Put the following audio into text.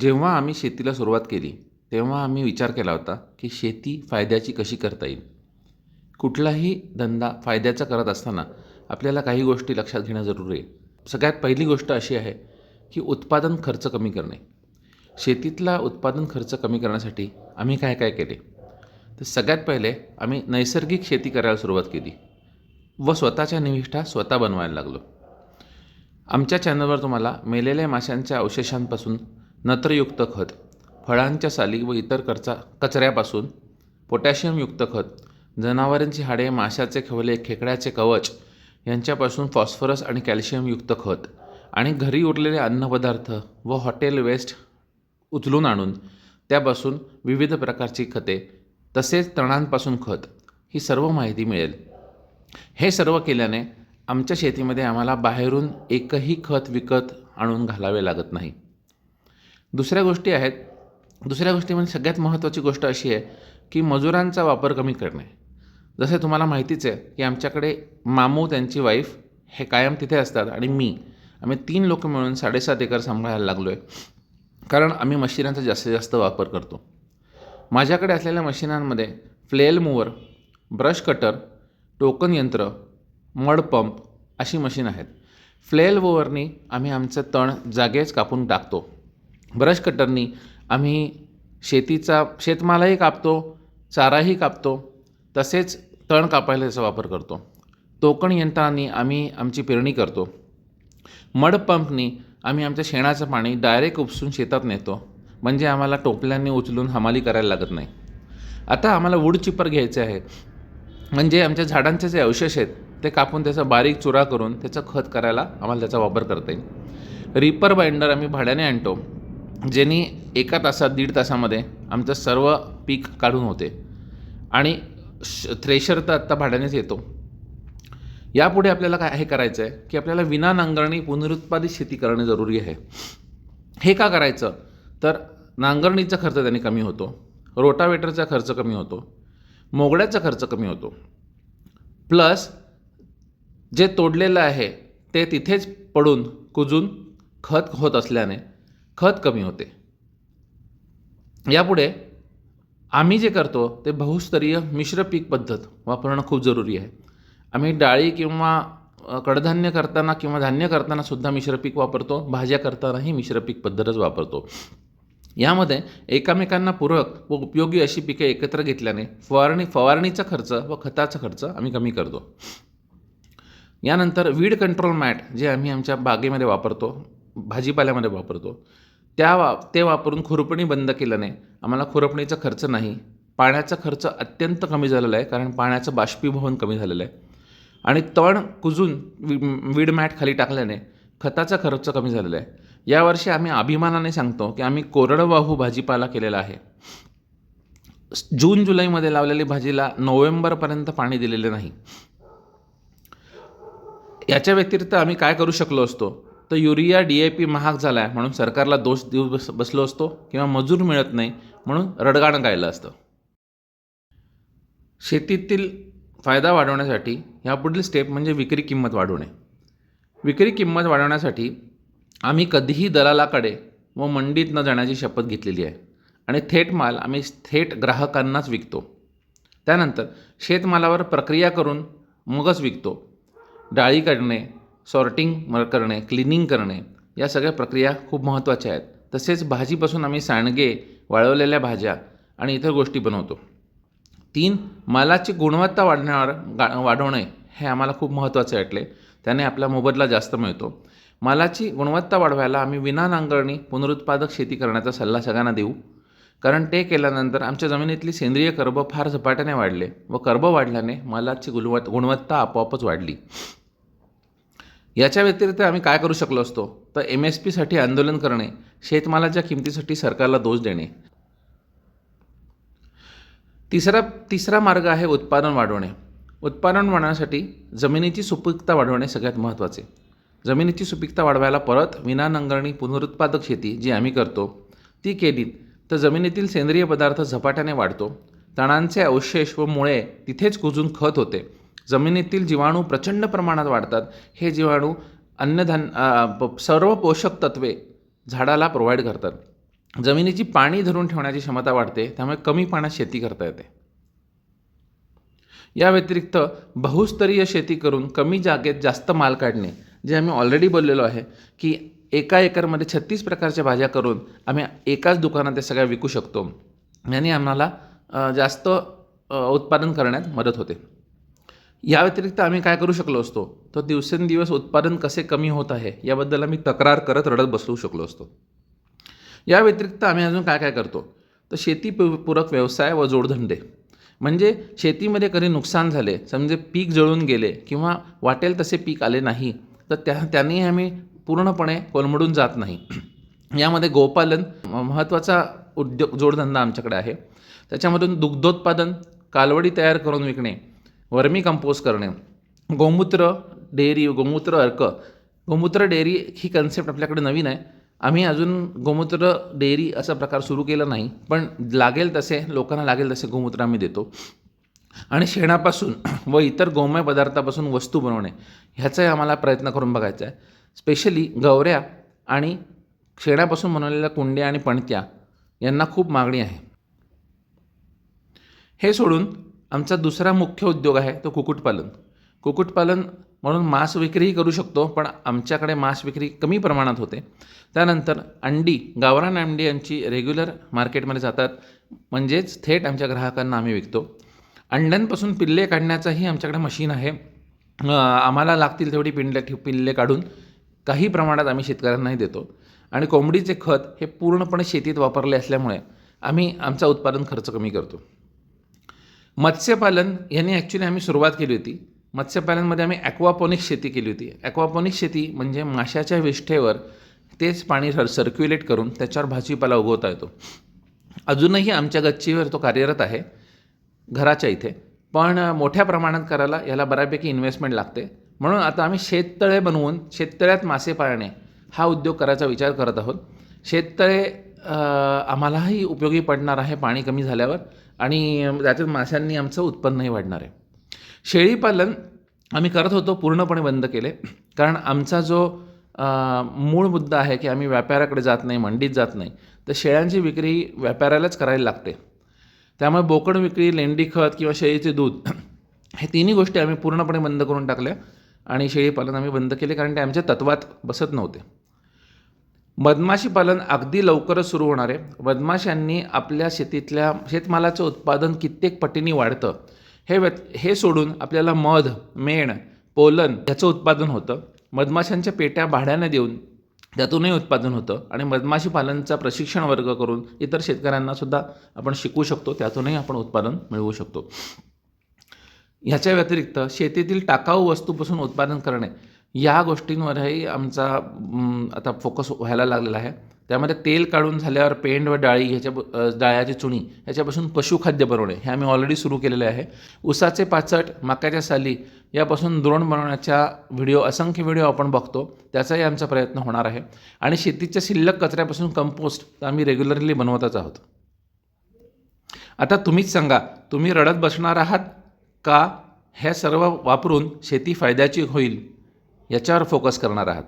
जेव्हा आम्ही शेतीला सुरुवात केली तेव्हा आम्ही विचार केला होता की शेती फायद्याची कशी करता येईल? कुठलाही धंदा फायद्याचा करत असताना आपल्याला काही गोष्टी लक्षात घेणं जरुरी आहे. सगळ्यात पहिली गोष्ट अशी आहे की उत्पादन खर्च कमी करणे. शेतीतला उत्पादन खर्च कमी करण्यासाठी आम्ही काय काय केले? तर सगळ्यात पहिले आम्ही नैसर्गिक शेती करायला सुरुवात केली व स्वतःच्या निविष्ठा स्वतः बनवायला लागलो. आमच्या चॅनलवर तुम्हाला मेलेल्या माशांच्या अवशेषांपासून नत्रयुक्त खत फळांच्या साली व इतर कचरा कचऱ्यापासून पोटॅशियमयुक्त खत जनावरांची हाडे माशाचे खवले खेकड्याचे कवच यांच्यापासून फॉस्फरस आणि कॅल्शियमयुक्त खत आणि घरी उरलेले अन्नपदार्थ व हॉटेल वेस्ट उचलून आणून त्यापासून विविध प्रकारची खते तसेच तणांपासून खत ही सर्व माहिती मिळेल. हे सर्व केल्याने आमच्या शेतीमध्ये आम्हाला बाहेरून एकही खत विकत आणून घालावे लागत नाही. दुसऱ्या गोष्टी आहेत. दुसऱ्या गोष्टीमध्ये सगळ्यात महत्त्वाची गोष्ट अशी आहे की मजुरांचा वापर कमी करणे. जसे तुम्हाला माहितीच आहे की आमच्याकडे मामू त्यांची वाईफ हे कायम तिथे असतात आणि मी आम्ही तीन लोक मिळून साडेसात एकर सांभाळायला लागलो आहे कारण आम्ही मशिनांचा जास्तीत जास्त वापर करतो. माझ्याकडे असलेल्या मशिनांमध्ये flail mower brush cutter token यंत्र मड पंप अशी मशीन आहेत. फ्लेल मूवरनी आम्ही आमचं तण जागेच कापून टाकतो. ब्रश कटरनी आम्ही शेतीचा शेतमालाही कापतो चाराही कापतो तसेच तण कापायला त्याचा वापर करतो. टोकण यंत्रांनी आम्ही आमची पेरणी करतो. मड पंपनी आम्ही आमच्या शेणाचं पाणी डायरेक्ट उपसून शेतात नेतो. म्हणजे आम्हाला टोपल्यांनी उचलून हमाली करायला लागत नाही. आता आम्हाला वूड चिपर घ्यायचे आहे म्हणजे आमच्या झाडांचे जे अवशेष आहेत ते कापून त्याचा बारीक चुरा करून त्याचं खत करायला आम्हाला त्याचा वापर करता येईल. रिपर बाइंडर आम्ही भाड्याने आणतो. ज्यांनी एका तासात दीड तासामध्ये आमचं सर्व पीक काढून होते. आणि श थ्रेशर तर आत्ता भाड्यानेच येतो. यापुढे आपल्याला काय हे करायचं आहे की आपल्याला विना नांगरणी पुनरुत्पादित शेती करणे जरुरी आहे. हे का करायचं? तर नांगरणीचा खर्च त्याने कमी होतो रोटावेटरचा खर्च कमी होतो मोगड्याचा खर्च कमी होतो. प्लस जे तोडलेलं आहे ते तिथेच पडून कुजून खत होत असल्याने खत कमी होते. यापुढे आम्ही जे करतो ते बहुस्तरीय मिश्र पीक पद्धत वापरणं खूप जरुरी आहे. आम्ही डाळी किंवा कडधान्य करताना किंवा धान्य करताना सुद्धा मिश्र पीक वापरतो. भाज्या करतानाही मिश्र पीक पद्धतच वापरतो. यामध्ये एकामेकांना पूरक व उपयोगी अशी पिके एकत्र घेतल्याने फवारणी फवारणीचा खर्च व खताचा खर्च आम्ही कमी करतो. यानंतर वीड कंट्रोल मॅट जे आम्ही आमच्या बागेमध्ये वापरतो भाजीपाल्यामध्ये वापरतो त्या वा ते वापरून खुरपणी बंद केल्याने आम्हाला खुरपणीचा खर्च नाही. पाण्याचा खर्च अत्यंत कमी झालेला आहे कारण पाण्याचं बाष्पीभवन कमी झालेलं आहे. आणि तण कुजून वि वीड मॅट खाली टाकल्याने खताचा खर्च कमी झालेला आहे. यावर्षी आम्ही अभिमानाने सांगतो की आम्ही कोरडवाहू भाजीपाला केलेला आहे. जून जुलैमध्ये लावलेली भाजीला नोव्हेंबरपर्यंत पाणी दिलेले नाही. याच्या व्यतिरिक्त आम्ही काय करू शकलो असतो? तर युरिया डी ए पी महाग झाला आहे म्हणून सरकारला दोष देऊ बस बसलो असतो किंवा मजूर मिळत नाही म्हणून रडगाणं गायलं असतं. शेतीतील फायदा वाढवण्यासाठी ह्यापुढील स्टेप म्हणजे विक्री किंमत वाढवणे. विक्री किंमत वाढवण्यासाठी आम्ही कधीही दलालाकडे व मंडीत न जाण्याची शपथ घेतलेली आहे आणि थेट माल आम्ही थेट ग्राहकांनाच विकतो. त्यानंतर शेतमालावर प्रक्रिया करून मगच विकतो. डाळी काढणे सॉर्टिंग करणे क्लिनिंग करणे या सगळ्या प्रक्रिया खूप महत्त्वाच्या आहेत. तसेच भाजीपासून आम्ही सांडगे वाळवलेल्या भाज्या आणि इतर गोष्टी बनवतो. तीन मालाची गुणवत्ता वाढण्यावर गा वाढवणे हे आम्हाला खूप महत्त्वाचे वाटले. त्याने आपला मोबदला जास्त मिळतो. मालाची गुणवत्ता वाढवायला आम्ही विना नांगरणी पुनरुत्पादक शेती करण्याचा सल्ला सगळ्यांना देऊ. कारण ते केल्यानंतर आमच्या जमिनीतली सेंद्रिय कर्ब फार झपाट्याने वाढले व कर्ब वाढल्याने मालाची गुणवत् गुणवत्ता आपोआपच वाढली. याच्या व्यतिरिक्त आम्ही काय करू शकलो असतो? तर एम एस पीसाठी आंदोलन करणे शेतमालाच्या किमतीसाठी सरकारला दोष देणे. तिसरा तिसरा मार्ग आहे उत्पादन वाढवणे. उत्पादन वाढवण्यासाठी जमिनीची सुपीकता वाढवणे सगळ्यात महत्त्वाचे. जमिनीची सुपीकता वाढवायला परत विना नांगरणी पुनरुत्पादक शेती जी आम्ही करतो ती केली तर जमिनीतील सेंद्रिय पदार्थ झपाट्याने वाढतो. तणांचे अवशेष व मुळे तिथेच कुजून खत होते. जमिनीतील जीवाणू प्रचंड प्रमाणात वाढतात. हे जीवाणू अन्नधान सर्व पोषक तत्वे झाडाला प्रोव्हाइड करतात. जमिनीची पाणी धरून ठेवण्याची क्षमता वाढते त्यामुळे कमी पाण्यात शेती करता येते. या व्यतिरिक्त बहुस्तरीय शेती करून कमी जागेत जास्त माल काढणे जे आम्ही ऑलरेडी बोललेलो आहे की एका एकरमध्ये छत्तीस प्रकारच्या भाज्या करून आम्ही एकाच दुकानात त्या सगळ्या विकू शकतो. याने आम्हाला जास्त उत्पादन करण्यात मदत होते. या व्यतिरिक्त आम्ही काय करू शकलो असतो? तर दिवसेंदिवस उत्पादन कसे कमी होत आहे याबद्दल आम्ही तक्रार करत रडत बसवू शकलो असतो. या व्यतिरिक्त आम्ही अजून काय काय करतो? तर शेती पूरक व्यवसाय व जोडधंदे. म्हणजे शेतीमध्ये कधी नुकसान झाले समजे पीक जळून गेले किंवा वाटेल तसे पीक आले नाही तर त्या त्यांनी आम्ही पूर्णपणे कोलमडून जात नाही. यामध्ये गोपालन महत्त्वाचा उद्योग जोडधंदा आमच्याकडे आहे. त्याच्यामधून दुग्धोत्पादन कालवडी तयार करून विकणे वर्मी कंपोस्ट करणे. गोमूत्र डेअरी गोमूत्र अर्क. गोमूत्र डेअरी ही कन्सेप्ट आपल्याकडे नवीन आहे. आम्ही अजून गोमूत्र डेअरी असा प्रकार सुरू केला नाही पण लागेल तसे लोकांना लागेल तसे गोमूत्र आम्ही देतो. आणि शेणापासून व इतर गोमय पदार्थापासून वस्तू बनवणे ह्याचाही आम्हाला प्रयत्न करून बघायचा आहे. स्पेशली गवऱ्या आणि शेणापासून बनवलेल्या कुंड्या आणि पणत्या यांना खूप मागणी आहे. हे सोडून आमचा दुसरा मुख्य उद्योग आहे तो कुक्कुटपालन. कुक्कुटपालन म्हणून मांस विक्रीही करू शकतो पण आमच्याकडे मांस विक्री कमी प्रमाणात होते. त्यानंतर अंडी गावरान अंडी यांची रेग्युलर मार्केटमध्ये जातात. म्हणजेच थेट आमच्या ग्राहकांना आम्ही विकतो. अंड्यांपासून पिल्ले काढण्याचंही आमच्याकडे मशीन आहे. आम्हाला लागतील तेवढी पिंडे पिल्ले काढून काही प्रमाणात आम्ही शेतकऱ्यांनाही देतो. आणि कोंबडीचे खत हे पूर्णपणे शेतीत वापरले असल्यामुळे आम्ही आमचा उत्पादन खर्च कमी करतो. मत्स्यपालन यांनी ॲक्च्युली आम्ही सुरुवात केली होती. मत्स्यपालनमध्ये आम्ही ॲक्वापॉनिक्स शेती केली होती. ॲक्वापॉनिक्स शेती म्हणजे माशाच्या विष्ठेवर तेच पाणी सर सर्क्युलेट करून त्याच्यावर भाजीपाला उगवता येतो. अजूनही आमच्या गच्चीवर तो कार्यरत आहे घराच्या इथे. पण मोठ्या प्रमाणात करायला याला बऱ्यापैकी इन्व्हेस्टमेंट लागते. म्हणून आता आम्ही शेततळे बनवून शेततळ्यात मासे पाळणे हा उद्योग करायचा विचार करत आहोत. शेततळे आम्हालाही उपयोगी पडणार आहे पाणी कमी झाल्यावर. आणि त्याच्यात माशांनी आमचं उत्पन्नही वाढणार आहे. शेळीपालन आम्ही करत होतो पूर्णपणे बंद केले. कारण आमचा जो मूळ मुद्दा आहे की आम्ही व्यापाऱ्याकडे जात नाही मंडीत जात नाही तर शेळ्यांची विक्री व्यापाऱ्यालाच करायला लागते. त्यामुळे बोकड विक्री लेंडी खत किंवा शेळीचे दूध हे तिन्ही गोष्टी आम्ही पूर्णपणे बंद करून टाकल्या आणि शेळीपालन आम्ही बंद केले कारण ते आमच्या तत्वात बसत नव्हते. मधमाशी पालन अगदी लवकरच सुरू होणार आहे. मधमाशांनी आपल्या शेतीतल्या शेतमालाचं उत्पादन कित्येक पटीने वाढतं. हे व्यत हे सोडून आपल्याला मध मेण पोलन याचं उत्पादन होतं. मधमाशांच्या पेट्या भाड्याने देऊन त्यातूनही उत्पादन होतं आणि मधमाशी पालनचा प्रशिक्षण वर्ग करून इतर शेतकऱ्यांना सुद्धा आपण शिकवू शकतो त्यातूनही आपण उत्पादन मिळवू शकतो. ह्याच्या व्यतिरिक्त शेतीतील टाकाऊ वस्तूपासून उत्पादन करणे. या गोष्टींवरही आमचा आता फोकस व्हायला लागलेला आहे. त्यामध्ये तेल काढून झाल्यावर पेंड व डाळी ह्याच्या डाळ्याची चुणी ह्याच्यापासून पशुखाद्य बनवणे हे आम्ही ऑलरेडी सुरू केलेले आहे. उसाचे पाचट मक्याच्या साली यापासून द्रोण बनवण्याच्या व्हिडिओ असंख्य व्हिडिओ आपण बघतो. त्याचाही आमचा प्रयत्न होणार आहे. आणि शेतीच्या शिल्लक कचऱ्यापासून कंपोस्ट आम्ही रेग्युलरली बनवतच आहोत. आता तुम्हीच सांगा तुम्ही रडत बसणार आहात का? हे सर्व वापरून शेती फायद्याची होईल. याच्यावर फोकस करणार आहात.